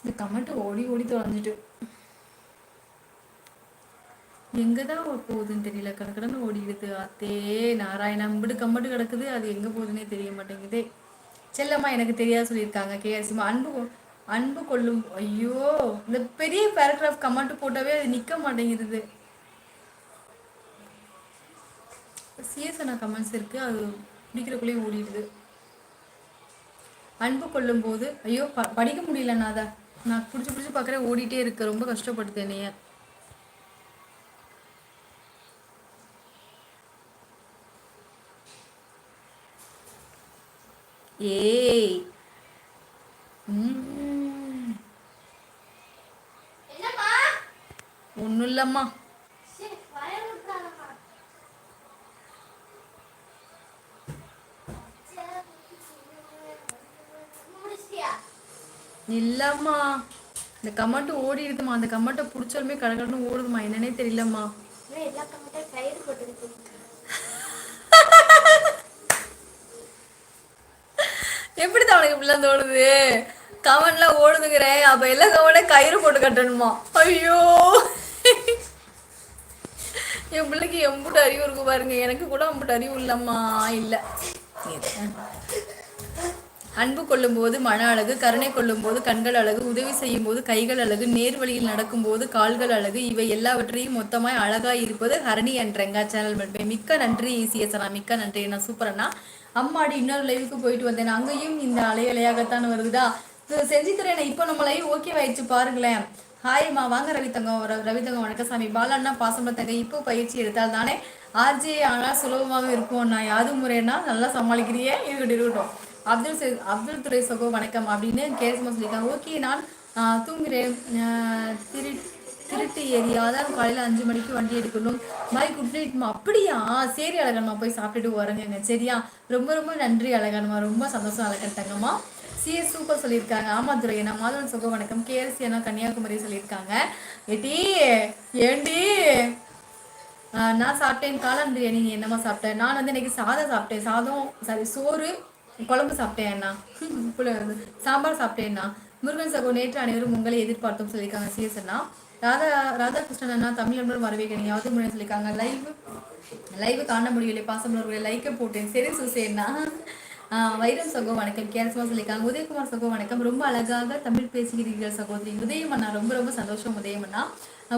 இந்த கமெண்ட் ஓடி ஓடி தொலைஞ்சிட்டு. எங்கே தான் போகுதுன்னு தெரியல. கடற்கடன்னு ஓடிடுது அத்தே நாராயணா இம்பிடு கம்மட்டு கிடக்குது. அது எங்கே போகுதுன்னே தெரிய மாட்டேங்குதே. செல்லம்மா எனக்கு தெரியாது சொல்லியிருக்காங்க. கேஎஸ்மா அன்பு அன்பு கொள்ளும் ஐயோ இந்த பெரிய பேராகிராஃப் கமெண்ட் போட்டாவே அது நிற்க மாட்டேங்குது. சிஎஸ்என கமெண்ட்ஸ் இருக்குது அது பிடிக்கிறக்குள்ளேயே ஓடிடுது. அன்பு கொள்ளும் போது ஐயோ ப படிக்க முடியல நான் நான் பிடிச்சி பிடிச்சி பார்க்குறேன் ஓடிட்டே இருக்கு. ரொம்ப கஷ்டப்படுது என்னைய. ஏய். ஒன்றும் இல்லைம்மா. இல்லம்மா. இந்த கமெண்ட் ஓடி இருக்குமா அந்த கமெண்ட்டை பிடிச்சாலுமே கடற்கடன்னு ஓடுதுமா என்னன்னே தெரியலம்மா. கமெண்ட்டும் எப்படி தான் உனக்கு இப்படிலாம் தோணுது? கமெண்ட்லாம் ஓடுதுங்கிறேன் அப்ப எல்லா கமெண்ட்டே கயிறு போட்டு கட்டணுமா? ஐயோ. என் பிள்ளைக்கு எம்புட்டு அறிவு இருக்கு பாருங்க. எனக்கு கூட அம்புட்டு அறிவு இல்லம்மா. இல்ல. அன்பு கொள்ளும் போது மன அழகு கருணை கொள்ளும் போது கண்கள் அழகு உதவி செய்யும் போது கைகள் அழகு நேர் வழியில் நடக்கும் போது கால்கள் அழகு இவை எல்லாவற்றையும் மொத்தமாய் அழகாய் இருப்பது ஹரணி என்றங்க சேனல் மட்டுமே மிக்க நன்றி சிஎஸ்அண்ணா மிக்க நன்றி நான் சூப்பரண்ணா அம்மாடி இன்னொரு லைவுக்கு போயிட்டு வந்தேன். அங்கேயும் இந்த அலை அலையாகத்தான் வருதுதா செஞ்சு தரேன் இப்போ நம்ம லைவ் ஓகே ஆயிடுச்சு பாருங்களேன். ஹாய்மா வாங்க ரவித்தங்கம் ரவித்தங்கம் வணக்கசாமி. பாலண்ணா பாசம்பத்தங்க இப்போ பயிற்சி எடுத்தால் தானே? ஆர்ஜே ஆனால் சுலபமாக இருக்கும் நான் யாது முறைன்னா நல்லா சமாளிக்கிறியே? இருக்கட்டும் இருக்கட்டும். அப்துல் அப்துல் துறை சகோ வணக்கம் அப்படின்னு கேசமா சொல்லியிருக்காங்க. ஓகே நான் தூங்குறேன். திரு திருட்டு ஏரியா அதான் காலையில் அஞ்சு மணிக்கு வண்டி எடுக்கணும். பாய் குட் நைட்மா அப்படியா? சரி அழகன்மா போய் சாப்பிட்டுட்டு வரேங்க சரியா? ரொம்ப ரொம்ப நன்றி அழகன்மா ரொம்ப சந்தோஷம் அழகன் தங்கம்மா. சிஎஸ் சூப்பர் சொல்லியிருக்காங்க. ஆமா துறை என்ன மாதவன் சுக வணக்கம். கேஎஸ்சி என்ன கன்னியாகுமரி சொல்லியிருக்காங்க. ஏட்டி ஏண்டி? நான் சாப்பிட்டேன். காளான் பிரியாணி என்னம்மா சாப்பிட்டேன் நான் வந்து இன்னைக்கு சாதம் சாப்பிட்டேன். சாதம் சாரி சோறு குழம்பு சாப்பிட்டேன் அண்ணா சாம்பார் சாப்பிட்டேன்னா? முருகன் சகோ நேற்று அனைவரும் உங்களை எதிர்பார்த்தோம் சொல்லியிருக்காங்க சிஎஸ் அண்ணா. ராதா ராதாகிருஷ்ணன் அண்ணா தமிழ் வரவேற்கிறீங்க யாவது மொழி சொல்லியிருக்காங்க. லைவ் லைவ் காண முடியலை பாசமலர்களை லைக்கை போட்டேன். சரி சுசேன்னா வைரம் சகோ வணக்கம். கேரசமா சொல்லியிருக்காங்க உதயகுமார் சகோ வணக்கம். ரொம்ப அழகாக தமிழ் பேசுகிறீர்கள் சகோதரி உதயமண்ணா ரொம்ப ரொம்ப சந்தோஷம் உதயமண்ணா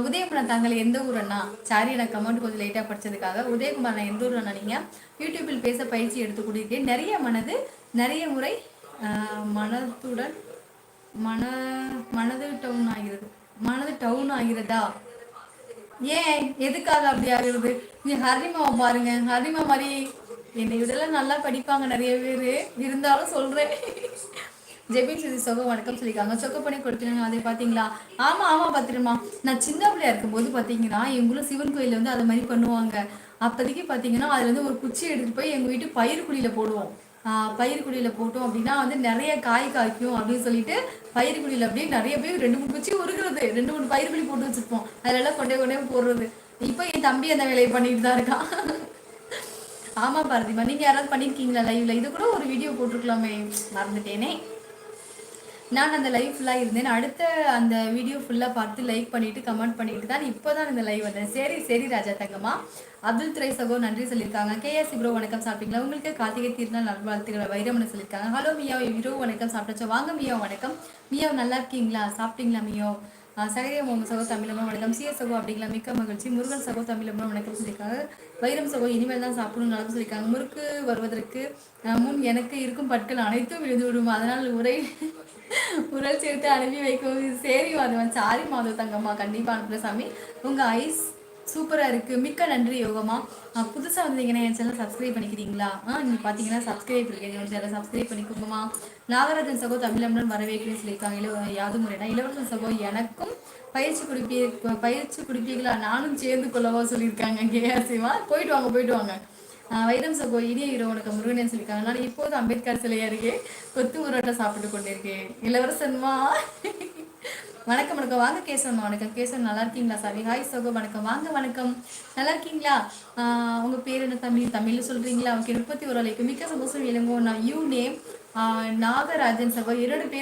உதயமண்ணா தாங்கள் எந்த ஊர் அண்ணா? சாரி நான் கமெண்ட் கொஞ்சம் லேட்டாக படிச்சதுக்காக. உதயகுமார் நான் எந்த ஊர் அண்ணா நீங்கள் யூடியூப்பில் பேச பயிற்சி எடுத்து கொடுக்கிறேன் நிறைய மனது நிறைய முறை மனத்துடன் மன மனது டவுன் ஆகிறது மனது டவுன் ஆகிறதா? ஏன்? எதுக்காக அப்படி ஆகிறது? நீ ஹரிமாவை பாருங்க. ஹரிமா மாதிரி என்னை இதெல்லாம் நல்லா படிப்பாங்க நிறைய பேர். இருந்தாலும் சொல்கிறேன் ஜெபின் சுதி சொக வணக்கம் சொல்லியிருக்காங்க. சொக்க பண்ணி கொடுத்துருங்க அதை பார்த்தீங்களா? ஆமாம் ஆமாம் பார்த்துருமா. நான் சின்ன பிள்ளையா இருக்கும்போது பார்த்தீங்கன்னா எங்களும் சிவன் கோயிலில் வந்து அதை மாதிரி பண்ணுவாங்க. அப்போதைக்கு பார்த்தீங்கன்னா அதில் வந்து ஒரு குச்சி எடுத்துகிட்டு போய் எங்கள் வீட்டு பயிர் குழியில் போடுவோம். பயிர் குழியில் போட்டோம் அப்படின்னா வந்து நிறைய காய் காய்க்கும் அப்படின்னு சொல்லிட்டு பயிர் குழியில் அப்படியே நிறைய பேர் ரெண்டு மூணு குச்சி உருகிறது. ரெண்டு மூணு பயிர் குழி போட்டு வச்சுருப்போம். அதிலெல்லாம் கொண்டே கொண்டே போடுறது. இப்போ என் தம்பி அந்த வேலையை பண்ணிட்டு தான் இருக்கான். ஆமாம் பாரதிமா நீங்கள் யாராவது பண்ணியிருக்கீங்களா லைவ்ல இது கூட ஒரு வீடியோ போட்டிருக்கலாமே. மறந்துட்டேனே. நான் அந்த லைவ் ஃபுல்லாக இருந்தேன். அடுத்த அந்த வீடியோ ஃபுல்லாக பார்த்து லைக் பண்ணிட்டு கமெண்ட் பண்ணிட்டு தான் இப்போ தான் இந்த லைவ் வந்தேன். சரி சரி ராஜா தங்கம்மா. அப்துல் துரை சகோ நன்றி சொல்லியிருக்காங்க. கேஎஸ் ப்ரோ வணக்கம் சாப்பிட்டீங்களா? உங்களுக்கு கார்த்திகை தீர்நாள் நல்வாழ்த்துக்களை வைரமனை சொல்லியிருக்காங்க. ஹலோ மியோ இரோ வணக்கம் சாப்பிட்டாச்சோ? வாங்க மியோ வணக்கம். மியோ நல்லா இருக்கீங்களா? சாப்பிட்டீங்களா மியோ சகரிய மோம சகோ தமிழம்மா வணக்கம். சிஎஸ் சகோ அப்படிங்களா? மிக்க மகிழ்ச்சி. முருகன் சகோ தமிழம்மா வணக்கம் சொல்லியிருக்காங்க. வைரம் சகோ இனிமேல் தான் சாப்பிடணும் நடக்கும் சொல்லியிருக்காங்க. முறுக்கு வருவதற்கு முன் எனக்கு இருக்கும் பட்கள் அனைத்தும் விழுந்து விடும். அதனால் உரை உரல் சேர்த்து அனுப்பி வைக்கும் சரி மாதவன் சாரி மாதவ தங்கம்மா. கண்டிப்பாக அனுப்புகிற சாமி. உங்கள் ஐஸ் சூப்பராக இருக்குது மிக்க நன்றி யோகமா. புதுசாக வந்தீங்கன்னா என் சேனல் சப்ஸ்கிரைப் பண்ணிக்கிறீங்களா? ஆ நீங்கள் பார்த்தீங்கன்னா சப்ஸ்கிரைப் இருக்கு என் சேனல் சப்ஸ்கிரைப் பண்ணிக்கோங்கம்மா. நாகராஜன் சகோ தமிழம்னு வரவேற்கிறேன் சொல்லியிருக்காங்க. இல்லை யாது முறைனா இளவரசன் சகோ எனக்கும் பயிற்சி குடிப்பீ பயிற்சி குடிப்பீங்களா? நானும் சேர்ந்து கொள்ளவா சொல்லியிருக்காங்க. கேஆர்சிமா போயிட்டு வாங்க போயிட்டு வாங்க. வைரம் சகோ இனிய இரவு உனக்கு முருகனே சொல்லியிருக்காங்க. நான் இப்போது அம்பேத்கர் சிலையாக இருக்கேன். கொத்து உருட்டை சாப்பிட்டு கொண்டிருக்கேன். இளவரசன்மா. வணக்கம் வணக்கம். வாங்க கேசவன் வணக்கம் கேசவன் நல்லா இருக்கீங்களா சாரி ஹாய் சோக. வணக்கம். வாங்க வணக்கம். நல்லா இருக்கீங்களா? உங்க பேர் என்ன தமிழ் தமிழ்ல சொல்றீங்களா? அவங்க முப்பத்தி ஒரு மிக்க சந்தோஷம். இளங்கோ நான் யூ நேம் நாகராஜன் சகோ. இரண்டு பேர்